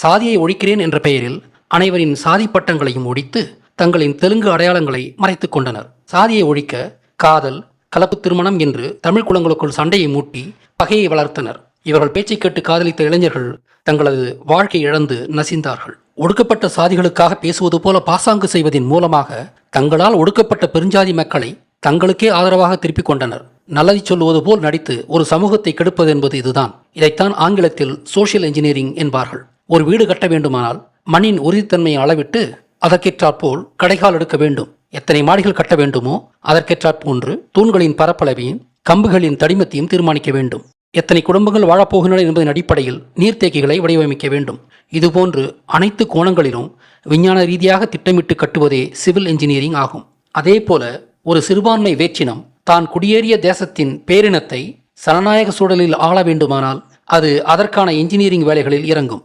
சாதியை ஒழிக்கிறேன் என்ற பெயரில் அனைவரின் சாதி பட்டங்களையும் ஒழித்து தங்களின் தெலுங்கு அடையாளங்களை மறைத்துக் கொண்டனர். சாதியை ஒழிக்க காதல் கலப்பு திருமணம் என்று தமிழ் குலங்களுக்குள் சண்டையை மூட்டி பகையை வளர்த்தனர். இவர்கள் பேச்சை கேட்டு காதலித்த இளைஞர்கள் தங்களது வாழ்க்கை இழந்து நசிந்தார்கள். ஒடுக்கப்பட்ட சாதிகளுக்காக பேசுவது போல பாசாங்கு செய்வதன் மூலமாக தங்களால் ஒடுக்கப்பட்ட பெருஞ்சாதி மக்களை தங்களுக்கே ஆதரவாக திருப்பிக் கொண்டனர். நல்லதை சொல்லுவது போல் நடித்து ஒரு சமூகத்தை கெடுப்பது என்பது இதுதான். இதைத்தான் ஆங்கிலத்தில் சோஷியல் இன்ஜினியரிங் என்பார்கள். ஒரு வீடு கட்ட வேண்டுமானால் மண்ணின் உறுதித்தன்மையை அளவிட்டு அதற்கேற்றாற்போல் கடைகால் எடுக்க வேண்டும். எத்தனை மாடிகள் கட்ட வேண்டுமோ அதற்கேற்றாற்போன்று தூண்களின் பரப்பளவையும் கம்புகளின் தடிமத்தையும் தீர்மானிக்க வேண்டும். எத்தனை குடும்பங்கள் வாழப்போகின்றன என்பதன் அடிப்படையில் நீர்த்தேக்கிகளை வடிவமைக்க வேண்டும். இதுபோன்று அனைத்து கோணங்களிலும் விஞ்ஞான ரீதியாக திட்டமிட்டு கட்டுவதே சிவில் இன்ஜினியரிங் ஆகும். அதேபோல ஒரு சிறுபான்மை வேற்றினம் தான் குடியேறிய தேசத்தின் பேரினத்தை சனநாயக சூழலில் ஆள வேண்டுமானால் அது அதற்கான இன்ஜினியரிங் வேலைகளில் இறங்கும்.